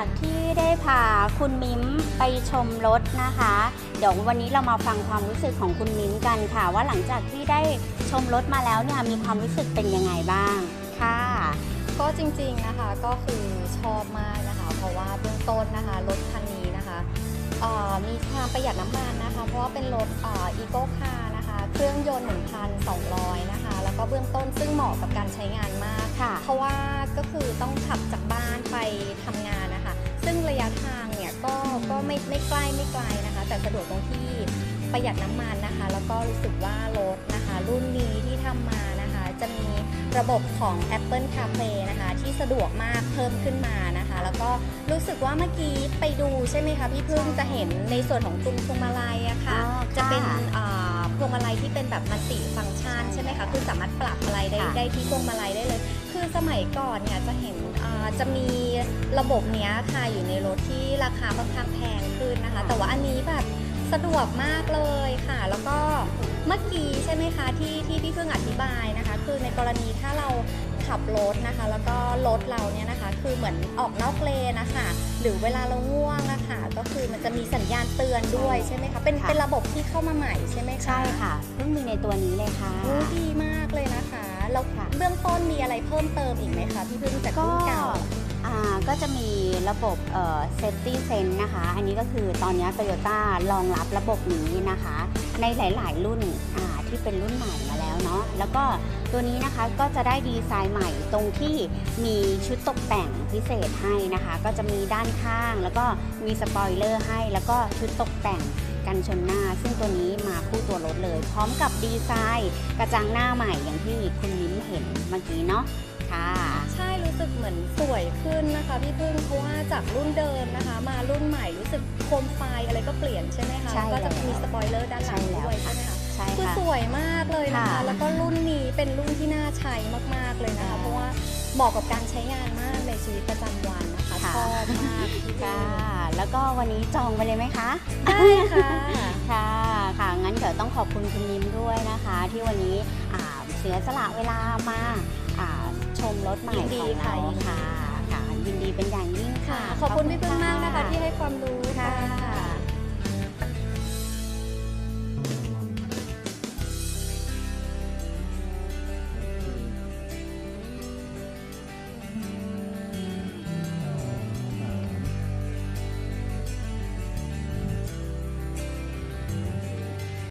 ากที่ได้พาคุณมิ้มไปชมรถนะคะ เดี๋ยววันนี้เรามาฟังความรู้สึกของคุณมิ้มกันค่ะ ว่าหลังจากที่ได้ชมรถมาแล้วเนี่ยมีความรู้สึกเป็นยังไงบ้างค่ะ ก็จริงๆนะคะก็คือชอบมากนะคะ เพราะว่าเบื้องต้นนะคะรถคันนี้นะคะมีความประหยัดน้ำมันนะคะ เพราะว่าเป็นรถอีโก้คาร์นะคะ เครื่องยนต์ 1,200 นะคะ ก็เบื้องต้นซึ่งเหมาะกับการใช้งานมากค่ะ เพราะว่าก็คือต้องขับจากบ้านไปทำงานนะคะ ซึ่งระยะทางเนี่ยก็ก็ไม่ไม่ใกล้ไม่ไกลนะคะ แต่สะดวกตรงที่ประหยัดน้ำมันนะคะ แล้วก็รู้สึกว่ารถนะคะ รุ่นนี้ที่ทำมานะคะ จะมีระบบของ Apple CarPlay นะคะ ที่สะดวกมากเพิ่มขึ้นมานะคะ แล้วก็รู้สึกว่าเมื่อกี้ไปดูใช่ไหมคะพี่พึ่งจะเห็นในส่วนของตุงพวงมาลัยอะค่ะอ๋อจะเป็นค่ะอ่า พวงมาลัยที่เป็นแบบมัลติฟังก์ชันใช่ไหมคะคือสามารถปรับอะไรได้ค่ะได้ที่พวงมาลัยได้เลย คือสมัยก่อนเนี่ยจะเห็นอ่าจะมีระบบเนี้ยค่ะอยู่ในรถที่ราคาค่อนข้างแพงขึ้นนะคะ แต่ว่าอันนี้แบบสะดวกมากเลยค่ะ แล้วก็เมื่อกี้ใช่ไหมคะที่ที่พี่เพิ่งอธิบายนะคะ คือในกรณีถ้าเราขับรถนะคะ แล้วก็รถเราเนี่ยนะคะ คือเหมือนออกนอกเลนนะคะหรือเวลาเราง่วงอะค่ะก็คือมันจะมีสัญญาณเตือนด้วยใช่ไหมคะเป็นค่ะ เป็นระบบที่เข้ามาใหม่ใช่ไหมคะใช่ค่ะเพิ่งมีในตัวนี้เลยค่ะ โอ้ดีมากเลยนะคะแล้วค่ะ เบื้องต้นมีอะไรเพิ่มเติมอีกไหมคะพี่พึ่งจากก็รุ่นเก่า อ่าก็จะมีระบบเอ่อ safety sense นะคะ อันนี้ก็คือตอนนี้ Toyota รองรับระบบนี้นะคะ ในหลาย ๆ รุ่นอ่า ที่เป็นรุ่นใหม่มาแล้วเนาะแล้วก็ตัวนี้นะคะก็จะได้ดีไซน์ใหม่ตรงที่มีชุดตกแต่งพิเศษให้นะคะ ก็จะมีด้านข้าง แล้วก็มีสปอยเลอร์ให้ แล้วก็ชุดตกแต่งกันชนหน้า ซึ่งตัวนี้มาคู่ตัวรถเลย พร้อมกับดีไซน์กระจังหน้าใหม่อย่างที่คุณมิ้มเห็นเมื่อกี้เนาะค่ะใช่รู้สึกเหมือนสวยขึ้นนะคะพี่พึ่งเพราะว่าจากรุ่นเดิมนะคะ มารุ่นใหม่รู้สึกโคมไฟอะไรก็เปลี่ยนใช่ไหมคะใช่แล้วก็จะแล้วมีสปอยเลอร์ด้านหลังใช่แล้วด้วยค่ะใช่ไหมคะใช่คือค่ะ สวยมากเลยนะคะค่ะแล้วก็รุ่นนี้เป็นรุ่นที่น่าใช้มากๆเลยนะคะ ค่ะเพราะว่าเหมาะกับการใช้งานมากในชีวิตประจำวันนะคะค่ะ ชอบมากพี่พึ่ค่ะงแล้วก็วันนี้จองไปเลยไหมคะ ได้ค่ะ ค่ะ ค่ะ งั้นเดี๋ยวต้องขอบคุณคุณนิ้มด้วยนะคะ ที่วันนี้อ่าเสียสละเวลามาอ่าชมรถใหม่ยินดีของเราค่ะค่ะ ค่ะ ยินดีเป็นอย่างยิ่งค่ะ ค่ะ ขอบคุณพี่พึ่งมากนะคะที่ให้ความรู้ค่ะ ค่ะ